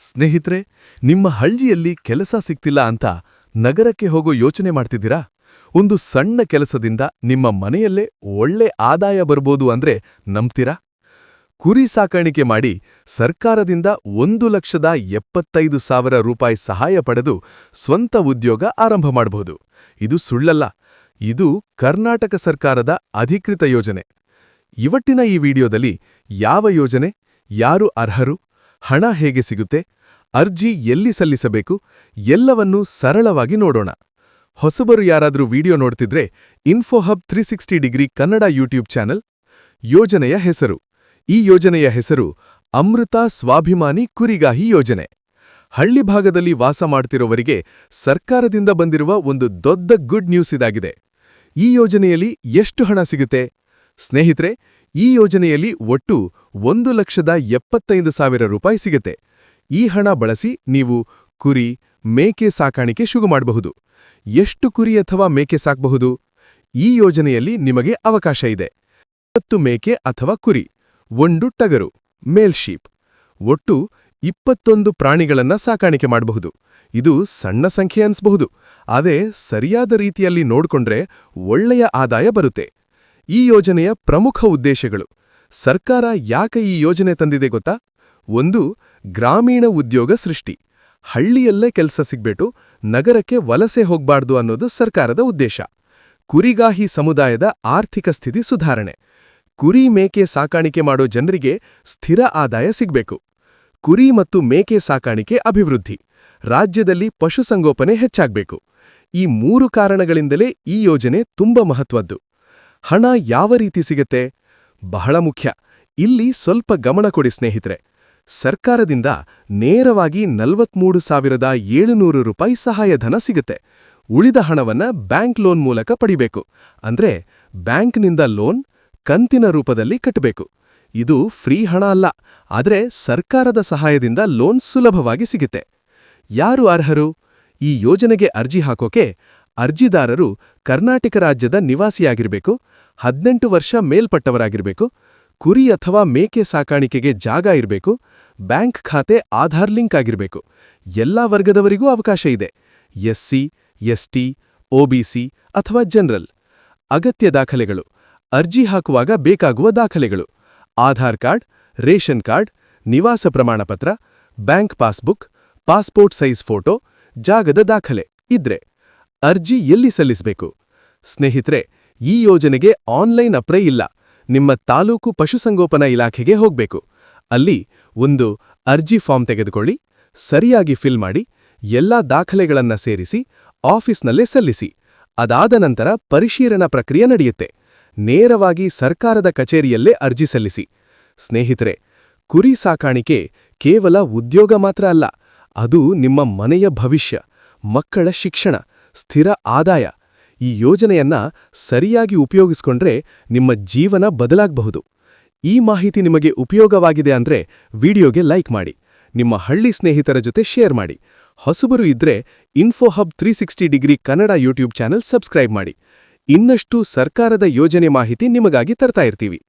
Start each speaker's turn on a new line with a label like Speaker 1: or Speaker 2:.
Speaker 1: ಸ್ನೇಹಿತರೆ, ನಿಮ್ಮ ಹಳ್ಳಿಯಲ್ಲಿ ಕೆಲಸ ಸಿಗ್ತಿಲ್ಲ ಅಂತ ನಗರಕ್ಕೆ ಹೋಗೋ ಯೋಚನೆ ಮಾಡ್ತಿದ್ದೀರಾ? ಒಂದು ಸಣ್ಣ ಕೆಲಸದಿಂದ ನಿಮ್ಮ ಮನೆಯಲ್ಲೇ ಒಳ್ಳೆ ಆದಾಯ ಬರ್ಬೋದು ಅಂದ್ರೆ ನಂಬ್ತೀರಾ? ಕುರಿ ಸಾಕಾಣಿಕೆ ಮಾಡಿ ಸರ್ಕಾರದಿಂದ ಒಂದು ಲಕ್ಷದ ಎಪ್ಪತ್ತೈದು ಸಾವಿರ ರೂಪಾಯಿ ಸಹಾಯ ಪಡೆದು ಸ್ವಂತ ಉದ್ಯೋಗ ಆರಂಭ ಮಾಡಬಹುದು ಇದು ಸುಳ್ಳಲ್ಲ. ಇದು ಕರ್ನಾಟಕ ಸರ್ಕಾರದ ಅಧಿಕೃತ ಯೋಜನೆ. ಇವಟ್ಟಿನ ಈ ವಿಡಿಯೋದಲ್ಲಿ ಯಾವ ಯೋಜನೆ, ಯಾರು ಅರ್ಹರು ಹಣ ಹೇಗೆ ಸಿಗುತ್ತೆ, ಅರ್ಜಿ ಎಲ್ಲಿ ಸಲ್ಲಿಸಬೇಕು, ಎಲ್ಲವನ್ನೂ ಸರಳವಾಗಿ ನೋಡೋಣ. ಹೊಸಬರು ಯಾರಾದರೂ ವಿಡಿಯೋ ನೋಡ್ತಿದ್ರೆ Infohub three sixty degree Kannada YouTube channel ಯೋಜನೆಯ ಹೆಸರು. ಈ ಯೋಜನೆಯ ಹೆಸರು ಅಮೃತ ಸ್ವಾಭಿಮಾನಿ ಕುರಿಗಾಹಿ ಯೋಜನೆ. ಹಳ್ಳಿ ಭಾಗದಲ್ಲಿ ವಾಸ ಮಾಡ್ತಿರೋವರಿಗೆ ಸರ್ಕಾರದಿಂದ ಬಂದಿರುವ ಒಂದು ದೊಡ್ಡ ಗುಡ್ ನ್ಯೂಸ್ ಇದಾಗಿದೆ. ಈ ಯೋಜನೆಯಲ್ಲಿ ಎಷ್ಟು ಹಣ ಸಿಗುತ್ತೆ? ಸ್ನೇಹಿತರೆ, ಈ ಯೋಜನೆಯಲ್ಲಿ ಒಟ್ಟು ಒಂದು ಲಕ್ಷದ ಎಪ್ಪತ್ತೈದು ಸಾವಿರ ರೂಪಾಯಿ ಸಿಗುತ್ತೆ. ಈ ಹಣ ಬಳಸಿ ನೀವು ಕುರಿ, ಮೇಕೆ ಸಾಕಾಣಿಕೆ ಶುರು ಮಾಡಬಹುದು. ಎಷ್ಟು ಕುರಿ ಅಥವಾ ಮೇಕೆ ಸಾಕಬಹುದು? ಈ ಯೋಜನೆಯಲ್ಲಿ ನಿಮಗೆ ಅವಕಾಶ ಇದೆ. ಇಪ್ಪತ್ತು ಮೇಕೆ ಅಥವಾ ಕುರಿ, ಒಂದು ಟಗರು, ಮೇಲ್ ಶೀಪ್. ಒಟ್ಟು ಇಪ್ಪತ್ತೊಂದು ಪ್ರಾಣಿಗಳನ್ನ ಸಾಕಾಣಿಕೆ ಮಾಡಬಹುದು. ಇದು ಸಣ್ಣ ಸಂಖ್ಯೆ ಅನ್ಸಬಹುದು. ಅದೇ ಸರಿಯಾದ ರೀತಿಯಲ್ಲಿ ನೋಡ್ಕೊಂಡ್ರೆ ಒಳ್ಳೆಯ ಆದಾಯ ಬರುತ್ತೆ. ಈ ಯೋಜನೆಯ ಪ್ರಮುಖ ಉದ್ದೇಶಗಳು. ಸರ್ಕಾರ ಯಾಕೆ ಈ ಯೋಜನೆ ತಂದಿದೆ ಗೊತ್ತಾ? ಒಂದು, ಗ್ರಾಮೀಣ ಉದ್ಯೋಗ ಸೃಷ್ಟಿ. ಹಳ್ಳಿಯಲ್ಲೇ ಕೆಲಸ ಸಿಗ್ಬಿಟ್ಟು ನಗರಕ್ಕೆ ವಲಸೆ ಹೋಗ್ಬಾರ್ದು ಅನ್ನೋದು ಸರ್ಕಾರದ ಉದ್ದೇಶ. ಕುರಿಗಾಹಿ ಸಮುದಾಯದ ಆರ್ಥಿಕ ಸ್ಥಿತಿ ಸುಧಾರಣೆ. ಕುರಿ ಮೇಕೆ ಸಾಕಾಣಿಕೆ ಮಾಡೋ ಜನರಿಗೆ ಸ್ಥಿರ ಆದಾಯ ಸಿಗ್ಬೇಕು. ಕುರಿ ಮತ್ತು ಮೇಕೆ ಸಾಕಾಣಿಕೆ ಅಭಿವೃದ್ಧಿ. ರಾಜ್ಯದಲ್ಲಿ ಪಶುಸಂಗೋಪನೆ ಹೆಚ್ಚಾಗ್ಬೇಕು. ಈ ಮೂರು ಕಾರಣಗಳಿಂದಲೇ ಈ ಯೋಜನೆ ತುಂಬ ಮಹತ್ವದ್ದು. ಹಣ ಯಾವ ರೀತಿ ಸಿಗತ್ತೆ? ಬಹಳ ಮುಖ್ಯ. ಇಲ್ಲಿ ಸ್ವಲ್ಪ ಗಮನ ಕೊಡಿ ಸ್ನೇಹಿತರೆ. ಸರ್ಕಾರದಿಂದ ನೇರವಾಗಿ ನಲವತ್ಮೂರು ಸಾವಿರದ ಏಳುನೂರು ರೂಪಾಯಿ ಸಹಾಯಧನ ಸಿಗುತ್ತೆ. ಉಳಿದ ಹಣವನ್ನ ಬ್ಯಾಂಕ್ ಲೋನ್ ಮೂಲಕ ಪಡಿಬೇಕು. ಅಂದ್ರೆ ಬ್ಯಾಂಕ್ನಿಂದ ಲೋನ್ ಕಂತಿನ ರೂಪದಲ್ಲಿ ಕಟ್ಟಬೇಕು. ಇದು ಫ್ರೀ ಹಣ ಅಲ್ಲ. ಆದರೆ ಸರ್ಕಾರದ ಸಹಾಯದಿಂದ ಲೋನ್ ಸುಲಭವಾಗಿ ಸಿಗುತ್ತೆ. ಯಾರು ಅರ್ಹರು? ಈ ಯೋಜನೆಗೆ ಅರ್ಜಿ ಹಾಕೋಕೆ ಅರ್ಜಿದಾರರು ಕರ್ನಾಟಕ ರಾಜ್ಯದ ನಿವಾಸಿಯಾಗಿರಬೇಕು, ಹದಿನೆಂಟು ವರ್ಷ ಮೇಲ್ಪಟ್ಟವರಾಗಿರಬೇಕು, ಕುರಿ ಅಥವಾ ಮೇಕೆ ಸಾಕಾಣಿಕೆಗೆ ಜಾಗ ಇರಬೇಕು, ಬ್ಯಾಂಕ್ ಖಾತೆ, ಆಧಾರ್ ಲಿಂಕ್ ಆಗಿರಬೇಕು. ಎಲ್ಲಾ ವರ್ಗದವರಿಗೂ ಅವಕಾಶ ಇದೆ. ಎಸ್ಸಿ, ಎಸ್ಟಿ, ಒಬಿಸಿ ಅಥವಾ ಜನರಲ್. ಅಗತ್ಯ ದಾಖಲೆಗಳು. ಅರ್ಜಿ ಹಾಕುವಾಗ ಬೇಕಾಗುವ ದಾಖಲೆಗಳು. ಆಧಾರ್ ಕಾರ್ಡ್, ರೇಷನ್ ಕಾರ್ಡ್, ನಿವಾಸ ಪ್ರಮಾಣಪತ್ರ, bank passbook, passport size photo, ಜಾಗದ ದಾಖಲೆ ಇದ್ರೆ. ಅರ್ಜಿ ಎಲ್ಲಿ ಸಲ್ಲಿಸಬೇಕು? ಸ್ನೇಹಿತರೆ, ಈ ಯೋಜನೆಗೆ ಆನ್ಲೈನ್ ಅಪ್ರೈ ಇಲ್ಲ. ನಿಮ್ಮ ತಾಲೂಕು ಪಶುಸಂಗೋಪನಾ ಇಲಾಖೆಗೆ ಹೋಗ್ಬೇಕು. ಅಲ್ಲಿ ಒಂದು ಅರ್ಜಿ ಫಾರ್ಮ್ ತೆಗೆದುಕೊಳ್ಳಿ, ಸರಿಯಾಗಿ ಫಿಲ್ ಮಾಡಿ, ಎಲ್ಲಾ ದಾಖಲೆಗಳನ್ನ ಸೇರಿಸಿ, ಆಫೀಸ್ನಲ್ಲೇ ಸಲ್ಲಿಸಿ. ಅದಾದ ನಂತರ ಪರಿಶೀಲನಾ ಪ್ರಕ್ರಿಯೆ ನಡೆಯುತ್ತೆ. ನೇರವಾಗಿ ಸರ್ಕಾರದ ಕಚೇರಿಯಲ್ಲೇ ಅರ್ಜಿ ಸಲ್ಲಿಸಿ. ಸ್ನೇಹಿತರೆ, ಕುರಿ ಸಾಕಾಣಿಕೆ ಕೇವಲ ಉದ್ಯೋಗ ಮಾತ್ರ ಅಲ್ಲ, ಅದು ನಿಮ್ಮ ಮನೆಯ ಭವಿಷ್ಯ, ಮಕ್ಕಳ ಶಿಕ್ಷಣ. ಸ್ಥಿರ ಆದಾಯ. ಈ ಯೋಜನೆಯನ್ನ ಸರಿಯಾಗಿ ಉಪಯೋಗಿಸ್ಕೊಂಡ್ರೆ ನಿಮ್ಮ ಜೀವನ ಬದಲಾಗಬಹುದು. ಈ ಮಾಹಿತಿ ನಿಮಗೆ ಉಪಯೋಗವಾಗಿದೆ ಅಂದ್ರೆ ವಿಡಿಯೋಗೆ ಲೈಕ್ ಮಾಡಿ. ನಿಮ್ಮ ಹಳ್ಳಿ ಸ್ನೇಹಿತರ ಜೊತೆ ಶೇರ್ ಮಾಡಿ. ಹೊಸಬರು ಇದ್ರೆ Infohub three sixty degree Kannada YouTube channel subscribe ಮಾಡಿ. ಇನ್ನಷ್ಟು ಸರ್ಕಾರದ ಯೋಜನೆ ಮಾಹಿತಿ ನಿಮಗಾಗಿ ತರ್ತಾ ಇರ್ತೀವಿ.